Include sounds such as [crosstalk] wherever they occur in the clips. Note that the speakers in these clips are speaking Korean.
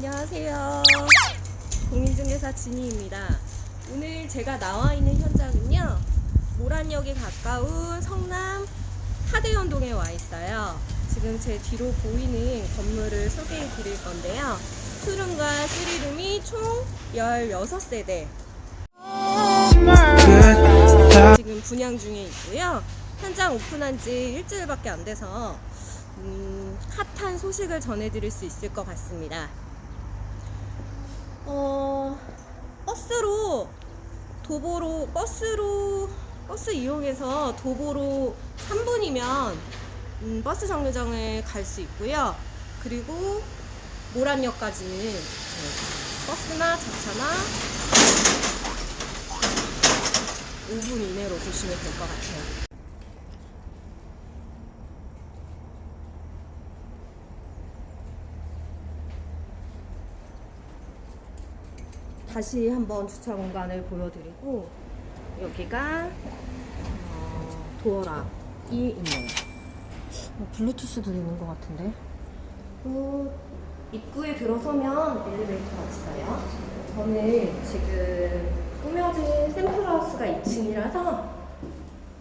안녕하세요. 공인중개사 진희입니다. 오늘 제가 나와 있는 현장은요. 모란역에 가까운 성남 하대연동에 와 있어요. 지금 제 뒤로 보이는 건물을 소개해 드릴 건데요. 투룸과 쓰리룸이 총 16세대 지금 분양 중에 있고요. 현장 오픈한 지 일주일밖에 안 돼서 음, 핫한 소식을 전해드릴 수 있을 것 같습니다. 어, 버스로 도보로 버스로 버스 이용해서 도보로 3분이면 음, 버스 정류장에 갈수 있고요. 그리고 모란역까지는 네, 버스나 자차나 5분 이내로 보시면 될 것 같아요. 다시 한번 주차 공간을 보여드리고 여기가 어, 도어락이 있네요. 어, 블루투스도 되는 것 같은데. 그 입구에 들어서면 엘리베이터가 있어요. 저는 지금 꾸며진 샘플하우스가 2층이라서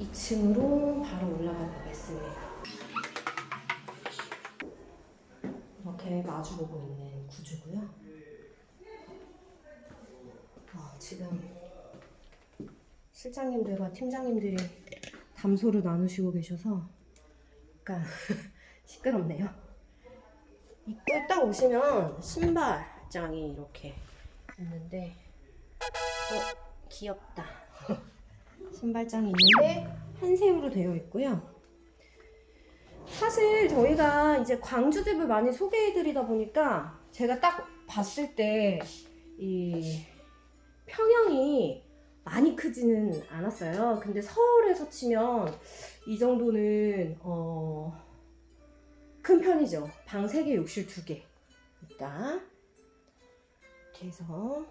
2층으로 바로 올라가 보겠습니다. 이렇게 마주보고 있는 구조고요. 어, 지금 실장님들과 팀장님들이 담소를 나누시고 계셔서 약간 [laughs] 시끄럽네요. 입구에 딱 오시면 신발장이 이렇게 있는데 어, 귀엽다. [laughs] 신발장이 있는데 한샘으로 되어 있고요. 사실 저희가 이제 광주집을 많이 소개해드리다 보니까 제가 딱 봤을 때 이 평형이 많이 크지는 않았어요. 근데 서울에서 치면 이 정도는 어, 큰 편이죠. 방 3개, 욕실 2개. 있다. 이렇게 해서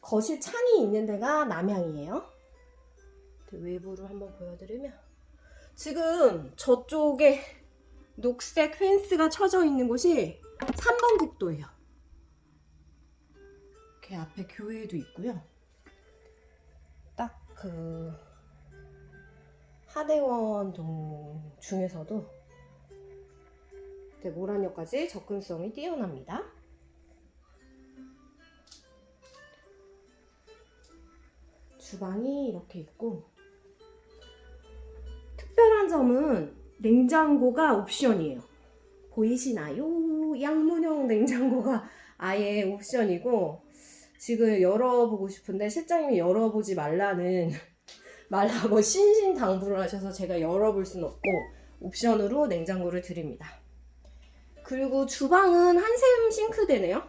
거실 창이 있는 데가 남향이에요. 외부를 한번 보여드리면 지금 저쪽에 녹색 펜스가 쳐져 있는 곳이 3번 국도예요. 이렇게 앞에 교회도 있고요. 딱 그 하대원 동 중에서도 되게 모란역까지 접근성이 뛰어납니다. 주방이 이렇게 있고 특별한 점은 냉장고가 옵션이에요. 보이시나요? 양문형 냉장고가 아예 옵션이고 지금 열어보고 싶은데 실장님이 열어보지 말라는 [laughs] 말라고 신신당부를 하셔서 제가 열어볼 수는 없고 옵션으로 냉장고를 드립니다. 그리고 주방은 한샘 싱크대네요.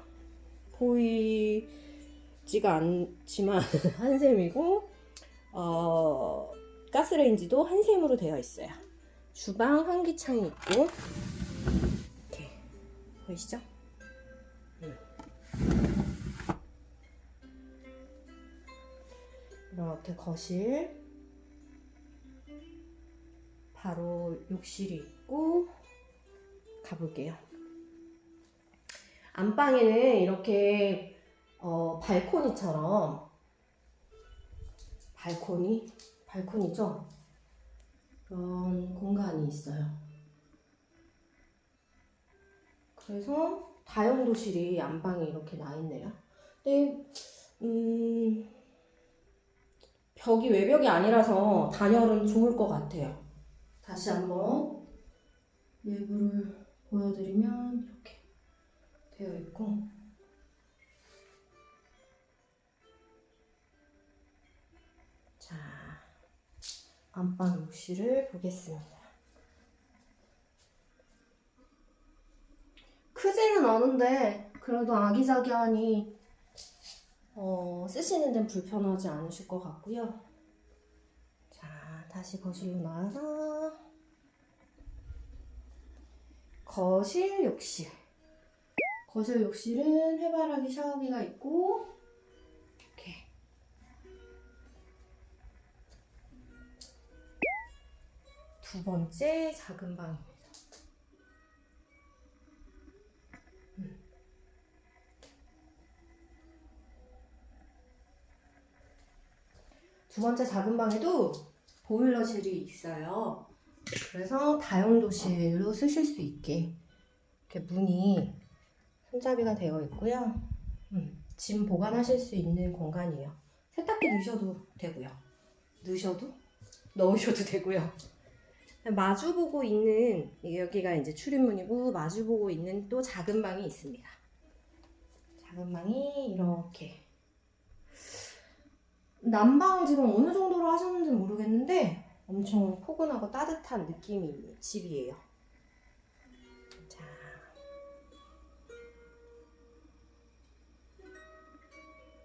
보이지가 않지만 [laughs] 한샘이고 어, 가스레인지도 한샘으로 되어 있어요. 주방 환기창이 있고 이렇게 보이시죠? 이렇게 거실 바로 욕실이 있고 가볼게요. 안방에는 이렇게 어, 발코니처럼 발코니 발코니죠. 그런 공간이 있어요. 그래서 다용도실이 안방에 이렇게 나 있네요. 근데 음, 벽이 외벽이 아니라서 단열은 좋을 것 같아요. 다시 한번 내부를 보여드리면 이렇게 되어 있고 자 안방 욕실을 보겠습니다. 크지는 않은데 그래도 아기자기하니 어, 쓰시는 데는 불편하지 않으실 것 같고요. 자 다시 거실로 나와서 거실 욕실. 거실 욕실은 해바라기 샤워기가 있고 이렇게 두 번째 작은 방 두 번째 작은 방에도 보일러실이 있어요. 그래서 다용도실로 쓰실 수 있게 이렇게 문이 손잡이가 되어 있고요. 음, 짐 보관하실 수 있는 공간이에요. 세탁기 넣으셔도 되고요. 넣으셔도 넣으셔도 되고요. 마주 보고 있는 여기가 이제 출입문이고 마주 보고 있는 또 작은 방이 있습니다. 작은 방이 이렇게 난방을 지금 어느 정도로 하셨는지 모르겠는데 엄청 포근하고 따뜻한 느낌이 있는 집이에요.